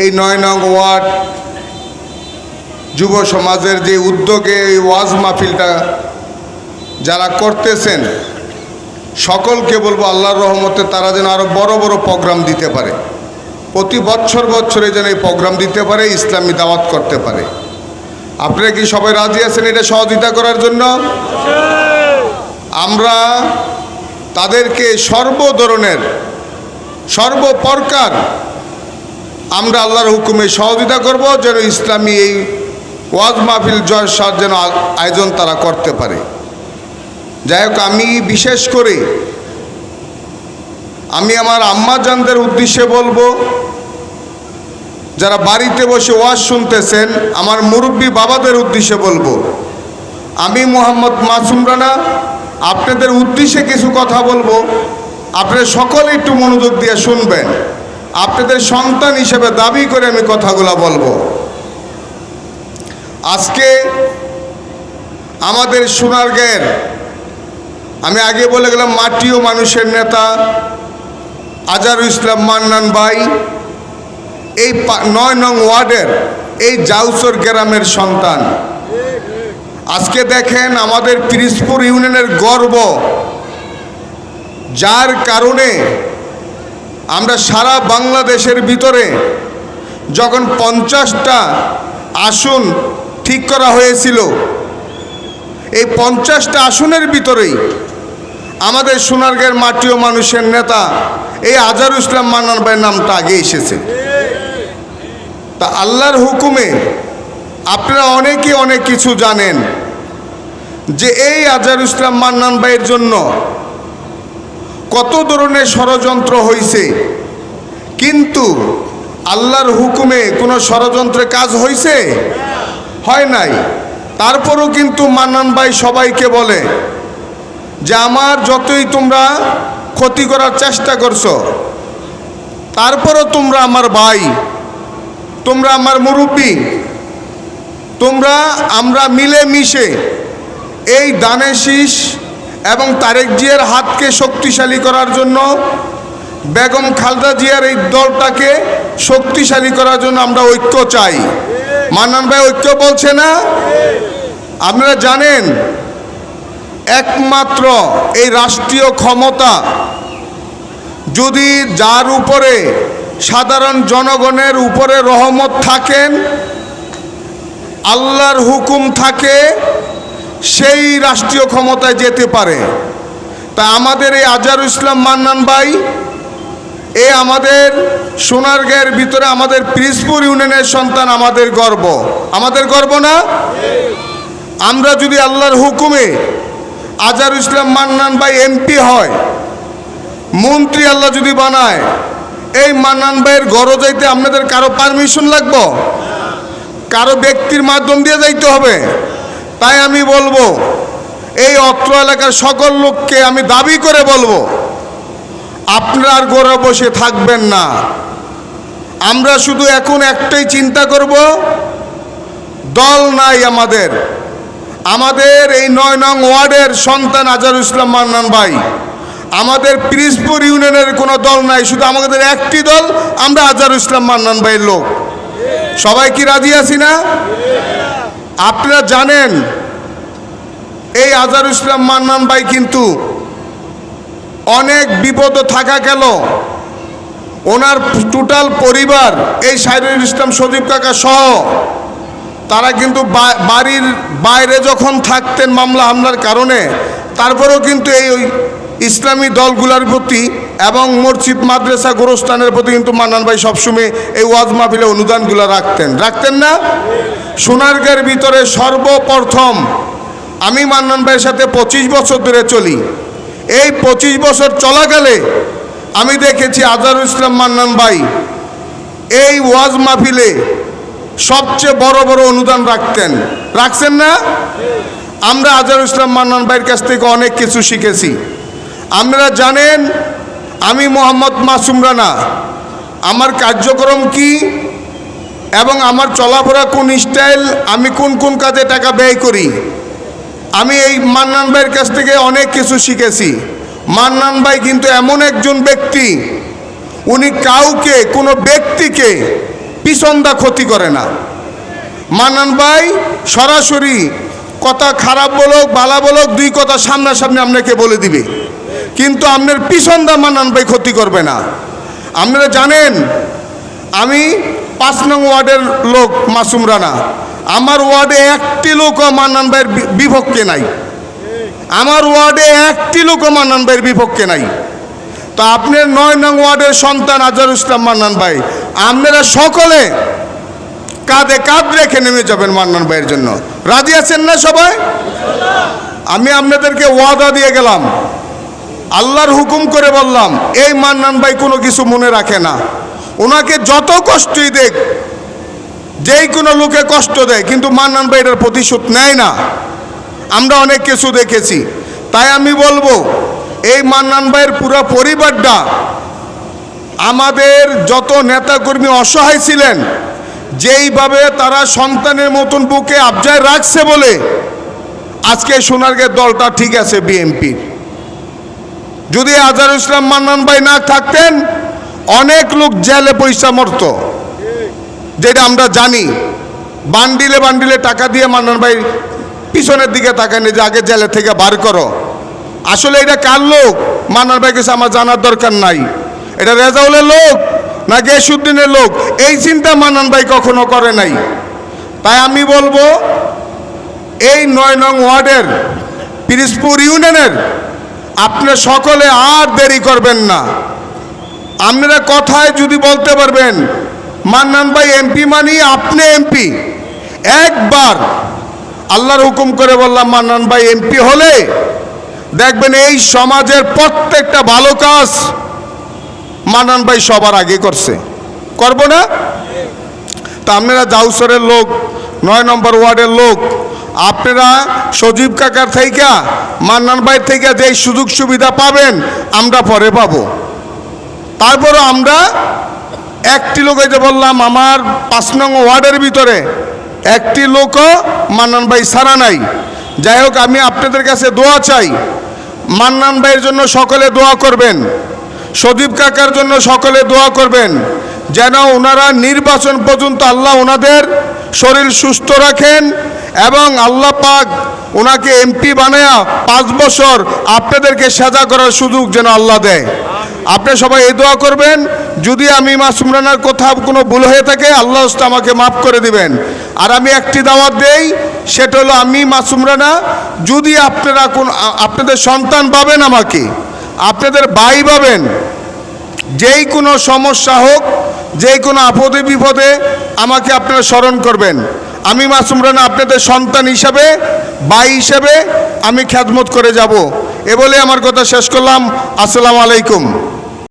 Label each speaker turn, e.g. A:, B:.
A: এই নয় নং ওয়ার্ড যুব সমাজের যে উদ্যোগে এই ওয়াজ মাহফিলটা যারা করতেছেন, সকলকে বলব আল্লাহর রহমতে তারা যেন আরও বড় বড় প্রোগ্রাম দিতে পারে। প্রতি বছর বছরে যেন এই প্রোগ্রাম দিতে পারে, ইসলামী দাওয়াত করতে পারে। আপনারা কি সবাই রাজি আছেন এটা সহযোগিতা করার জন্য? আমরা তাদেরকে সর্ব ধরনের সর্বপ্রকার আমরা আল্লাহর হুকুমে সহযোগিতা করব যেন ইসলামী এই ওয়াজ মাহফিল জয়সার যেন আ- আয়োজন তারা করতে পারে। যাই হোক, আমি বিশেষ করে আমি আমার আম্মাজানদের উদ্দেশ্যে বলব, যারা বাড়িতে বসে ওয়াজ শুনতেছেন, আমার মুরব্বী বাবাদের উদ্দেশ্যে বলব, আমি মোহাম্মদ মাসুম রানা, আপনাদের উদ্দেশ্যে কিছু কথা বলব, আপনারা সকলে একটু মনোযোগ দিয়ে শুনবেন। আপনাদের সন্তান হিসেবে দাবি করে আমি কথাগুলো বলব। আজকে আমাদের সোনার সোনারগাঁয়ের, আমি আগে বলে গেলাম মাটি ও মানুষের নেতা আজারুল ইসলাম মান্নান ভাই, এই নয় নং ওয়ার্ডের এই জাউসর গ্রামের সন্তান। আজকে দেখেন আমাদের পিরিসপুর ইউনিয়নের গর্ব, যার কারণে আমরা সারা বাংলাদেশের ভিতরে যখন পঞ্চাশটা আসন ঠিক করা হয়েছিল, এই পঞ্চাশটা আসনের ভিতরেই আমাদের সোনারগাঁয়ের মাটি ও মানুষের নেতা, এই আজারুল ইসলাম মান্নান ভাইয়ের নামটা আগে এসেছে। তা আল্লাহর হুকুমে আপনারা অনেকে অনেক কিছু জানেন যে এই আজার ইসলাম মান্নান ভাইয়ের জন্য কত ধরনের ষড়যন্ত্র হয়েছে কিন্তু আল্লাহর হুকুমে কোনো ষড়যন্ত্রে কাজ হয়েছে হয় নাই। তারপরও কিন্তু মান্নান ভাই সবাইকে বলে যে, আমার যতই তোমরা ক্ষতি করার চেষ্টা করছ, তারপরও তোমরা আমার ভাই, তোমরা আমার মুরব্বী, তোমরা আমরা মিলে মিশে এই দানেশিস এবং তারেক জিয়ার হাতকে শক্তিশালী করার জন্য বেগম খালদা জিয়ার এই দলটাকে শক্তিশালী করার জন্য আমরা ঐক্য চাই। মান্নান ভাই, ঐক্য বলছে না? আপনারা জানেন, একমাত্র এই রাষ্ট্রীয় ক্ষমতা যদি যার উপরে সাধারণ জনগণের উপরে রহমত থাকেন, আল্লাহর হুকুম থাকে সেই রাষ্ট্রীয় ক্ষমতায় যেতে পারে। তা আমাদের এই আজারুল ইসলাম মান্নান ভাই, এ আমাদের সোনারগাঁয়ের ভিতরে আমাদের পিরিসপুর ইউনিয়নের সন্তান, আমাদের গর্ব। আমাদের গর্ব না? আমরা যদি আল্লাহর হুকুমে আজারুল ইসলাম মান্নান ভাই এমপি হয়, মন্ত্রী আল্লাহ যদি বানায়, এই মান্নান ভাইয়ের গড় যাইতে আপনাদের কারও পারমিশন লাগবো? কারও ব্যক্তির মাধ্যম দিয়ে যাইতে হবে? তাই আমি বলব, এই অত্র এলাকার সকল লোককে আমি দাবি করে বলব, আপনার গোড়া বসে থাকবেন না। আমরা শুধু এখন একটাই চিন্তা করব, দল নাই আমাদের। আমাদের এই নয় নং ওয়ার্ডের সন্তান আজারুল ইসলাম মান্নান ভাই, আমাদের পিরিসপুর ইউনিয়নের কোনো দল নাই, শুধু আমাদের একটি দল, আমরা আজারুল ইসলাম মান্নান ভাইয়ের লোক। সবাই কি রাজি আছি না? আপনারা জানেন, এই আজারুল ইসলাম মান্নান ভাই কিন্তু অনেক বিপদ থাকা গেল। ওনার টোটাল পরিবার, এই সাইরুল ইসলাম, সজীব কাকা সহ, তারা কিন্তু বাড়ির বাইরে যখন থাকতেন মামলা হামলার কারণে, তারপরেও কিন্তু এই ইসলামী দলগুলোর প্রতি এবং মসজিদ, মাদ্রাসা গোরস্থানের প্রতি কিন্তু মান্নান ভাই সবসময় এই ওয়াজ মাহফিলে অনুদানগুলো রাখতেন। রাখতেন না? সোনারগাঁয়ের ভিতরে সর্বপ্রথম আমি মান্নান ভাইয়ের সাথে পঁচিশ বছর ধরে চলি। এই পঁচিশ বছর চলাকালে আমি দেখেছি আজারুল ইসলাম মান্নান ভাই এই ওয়াজ মাহফিলে সবচেয়ে বড় বড় অনুদান রাখতেন। রাখছেন না? আমরা আজারুল ইসলাম মান্নান ভাইয়ের কাছ থেকে অনেক কিছু শিখেছি। আপনারা জানেন, আমি মোহাম্মদ মাসুম রানা। আমার কার্যক্রম কি এবং আমার চলাফেরা কোন স্টাইল, আমি কোন কোন কাজে টাকা ব্যয় করি? আমি এই মান্নান ভাইয়ের কাছ থেকে অনেক কিছু শিখেছি। মান্নান ভাই কিন্তু এমন একজন ব্যক্তি, উনি কাউকে, কোনো ব্যক্তিকে পিছনদা ক্ষতি করে না। মান্নান ভাই সরাসরি কথা খারাপ বলুক, বালা বলুক, দুই কথা সামনাসামনি আপনাকে বলে দিবে। কিন্তু আপনার পিছনদা মান্নান ভাই ক্ষতি করবে না। আপনারা জানেন, আমি পাঁচ নং ওয়ার্ডের লোক মাসুম রানা। আমার ওয়ার্ডে একটি লোকও মান্নান ভাইয়ের বিপক্ষে নাই। আমার ওয়ার্ডে একটি লোকও মান্নান ভাইয়ের বিপক্ষে নাই। তো আপনার নয় নং ওয়ার্ডের সন্তান আজহার ইসলাম মান্নান ভাই, আপনারা সকলে কাঁধে কাঁধ রেখে নেমে যাবেন মান্নান ভাইয়ের জন্য। রাজি আছেন না সবাই? আমি আপনাদেরকে ওয়াদা দিয়ে গেলাম। আল্লাহর হুকুম করে বললাম, এই মান্নান ভাই কোনো কিছু মনে রাখে না। ওনাকে যত কষ্টই দেখ, যেই কোনো লোকে কষ্ট দেয়, কিন্তু মান্নান ভাই এটার প্রতিশোধ নেয় না। আমরা অনেক কিছু দেখেছি। তাই আমি বলব, এই মান্নান ভাইয়ের পুরো পরিবারটা আমাদের যত নেতাকর্মী অসহায় ছিলেন, যেইভাবে তারা সন্তানের মতন বুকে আবজায় রাখছে বলে আজকে সোনারগের দলটা ঠিক আছে বিএনপির। যদি আজহার ইসলাম মান্নান ভাই না থাকতেন, অনেক লোক জেলে পয়সা মরত। যেটা আমরা জানি, বান্ডিলে বান্ডিলে টাকা দিয়ে মান্নান ভাই পিছনের দিকে তাকায়নি যে আগে জেলে থেকে বার করো। আসলে এটা কার লোক? মান্নান ভাই কাছে আমার জানার দরকার নাই। এটা রেজাউলের লোক না গেসুদ্দিনের লোক? এই চিন্তা মান্নান ভাই কখনো করে নাই। তাই আমি বলব, এই নয় নং ওয়ার্ডের পিরিসপুর ইউনিয়নের আপনি সকলে আর দেরি করবেন না। আপনারা কথায় যদি বলতে পারবেন, মান্নান ভাই এমপি মানি, আপনি এমপি। একবার আল্লাহর হুকুম করে বললাম, মান্নান ভাই এমপি হলে দেখবেন এই সমাজের প্রত্যেকটা ভালো কাজ মান্নান ভাই সবার আগে করছে। করব না? তা আপনারা জাউসরের লোক, নয় নম্বর ওয়ার্ডের লোক আপনারা সজীব কাকার থেকে মান্নান ভাই থেকে যেই সুযোগ সুবিধা পাবেন, আমরা পরে পাব। তারপরও আমরা একটি লোক যে বললাম, আমার পাঁচ নং ওয়ার্ডের ভিতরে একটি লোকও মান্নান ভাই সারা নাই। যাই হোক, আমি আপনাদের কাছে দোয়া চাই, মান্নান ভাইয়ের জন্য সকলে দোয়া করবেন সদীপ কাকার জন্য সকলে দোয়া করবেন। যেন ওনারা নির্বাচন পর্যন্ত আল্লাহ ওনাদের শরীর সুস্থ রাখেন এবং আল্লাহ পাক ওনাকে এমপি বানায়া পাঁচ বছর আপনাদেরকে সাজা করার সুযোগ যেন আল্লাহ দেয়। আপনি সবাই এই দোয়া করবেন, যদি আমি মাসুম রানার কোথাও কোনো ভুল হয়ে থাকে, আল্লাহ আমাকে মাফ করে দিবেন। আর আমি একটি দাওয়াত দেই, সেটা হলো আমি মাসুম রানা, যদি আপনারা কোন, আপনাদের সন্তান পাবেন আমাকে, আপনাদের ভাই পাবেন, যেই কোনো সমস্যা হোক যেই কোনো আপদে বিপদে আমাকে আপনারা স্মরণ করবেন। আমি মাসুম রানা আপনাদের সন্তান হিসাবে, ভাই হিসাবে আমি খ্যাতমত করে যাব। এ বলে আমার কথা শেষ করলাম। আসসালামু আলাইকুম।